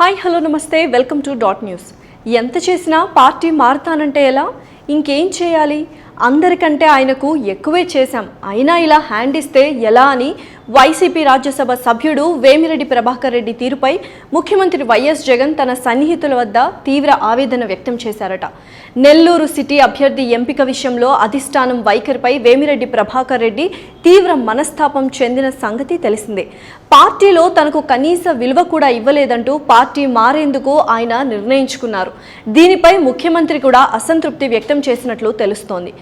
Hi hello namaste. Welcome to dot news. ఎంత చేసినా party మారుతానంటే ఎలా? ఇంకేం చేయాలి? అందరికంటే ఆయనకు ఎక్కువే చేశాం. అయినా ఇలా హ్యాండ్ ఇస్తే ఎలా అని వైసీపీ రాజ్యసభ సభ్యుడు వేమిరెడ్డి ప్రభాకర్ రెడ్డి తీరుపై ముఖ్యమంత్రి వైఎస్ జగన్ తన సన్నిహితుల వద్ద తీవ్ర ఆవేదన వ్యక్తం చేశారట. నెల్లూరు సిటీ అభ్యర్థి ఎంపిక విషయంలో అధిష్టానం వైఖరిపై వేమిరెడ్డి ప్రభాకర్ రెడ్డి తీవ్ర మనస్తాపం చెందిన సంగతి తెలిసిందే. పార్టీలో తనకు కనీస విలువ కూడా ఇవ్వలేదంటూ పార్టీ మారేందుకు ఆయన నిర్ణయించుకున్నారు. దీనిపై ముఖ్యమంత్రి కూడా అసంతృప్తి వ్యక్తం చేసినట్లు తెలుస్తోంది.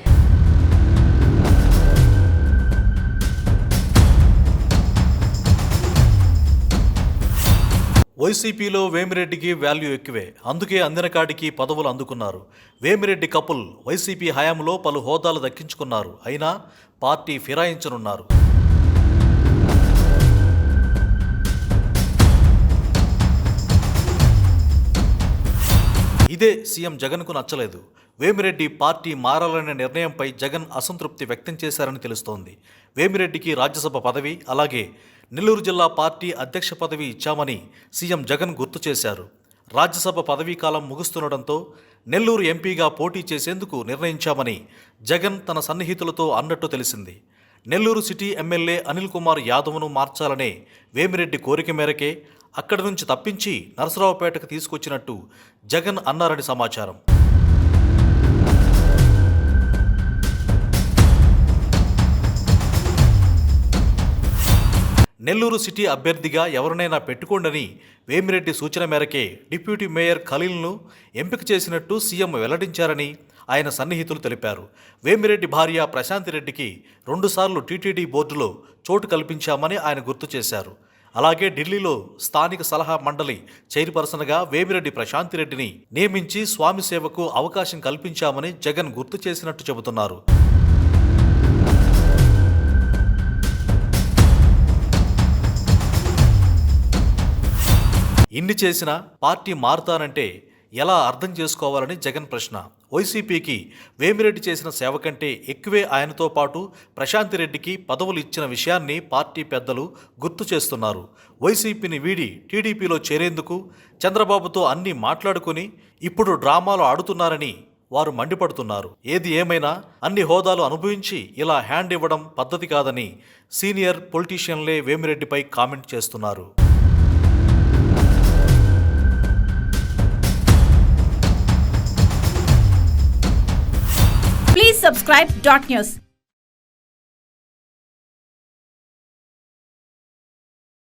వైసీపీలో వేమిరెడ్డికి వాల్యూ ఎక్కువే. అందుకే అందిన కాడికి పదవులు అందుకున్నారు. వేమిరెడ్డి కపుల్ వైసీపీ హయాంలో పలు హోదాలు దక్కించుకున్నారు. అయినా పార్టీ ఫిరాయించనున్నారు. ఇదే సీఎం జగన్కు నచ్చలేదు. వేమిరెడ్డి పార్టీ మారాలనే నిర్ణయంపై జగన్ అసంతృప్తి వ్యక్తం చేశారని తెలుస్తోంది. వేమిరెడ్డికి రాజ్యసభ పదవి అలాగే నెల్లూరు జిల్లా పార్టీ అధ్యక్ష పదవి ఇచ్చామని సీఎం జగన్ గుర్తు చేశారు. రాజ్యసభ పదవీ కాలం ముగుస్తుండటంతో నెల్లూరు ఎంపీగా పోటీ చేసేందుకు నిర్ణయించామని జగన్ తన సన్నిహితులతో అన్నట్టు తెలిసింది. నెల్లూరు సిటీ ఎమ్మెల్యే అనిల్ కుమార్ యాదవ్ను మార్చాలనే వేమిరెడ్డి కోరిక మేరకే అక్కడి నుంచి తప్పించి నరసరావుపేటకు తీసుకొచ్చినట్టు జగన్ అన్నారని సమాచారం. నెల్లూరు సిటీ అభ్యర్థిగా ఎవరినైనా పెట్టుకోండని వేమిరెడ్డి సూచన మేరకే డిప్యూటీ మేయర్ ఖలీల్ను ఎంపిక చేసినట్టు సీఎం వెల్లడించారని ఆయన సన్నిహితులు తెలిపారు. వేమిరెడ్డి భార్య ప్రశాంతి రెడ్డికి రెండుసార్లు టీటీడీ బోర్డులో చోటు కల్పించామని ఆయన గుర్తు చేశారు. అలాగే ఢిల్లీలో స్థానిక సలహా మండలి చైర్పర్సన్గా వేమిరెడ్డి ప్రశాంతి రెడ్డిని నియమించి స్వామి సేవకు అవకాశం కల్పించామని జగన్ గుర్తు చేసినట్టు చెబుతున్నారు. ఇన్ని చేసినా పార్టీ మారుతానంటే ఎలా అర్థం చేసుకోవాలని జగన్ ప్రశ్న. వైసీపీకి వేమిరెడ్డి చేసిన సేవ కంటే ఎక్కువే ఆయనతో పాటు ప్రశాంతి రెడ్డికి పదవులు ఇచ్చిన విషయాన్ని పార్టీ పెద్దలు గుర్తు చేస్తున్నారు. వైసీపీని వీడి టీడీపీలో చేరేందుకు చంద్రబాబుతో అన్ని మాట్లాడుకుని ఇప్పుడు డ్రామాలు ఆడుతున్నారని వారు మండిపడుతున్నారు. ఏది ఏమైనా అన్ని హోదాలు అనుభవించి ఇలా హ్యాండ్ ఇవ్వడం పద్ధతి కాదని సీనియర్ పొలిటీషియన్లే వేమిరెడ్డిపై కామెంట్ చేస్తున్నారు. Subscribe Dot News.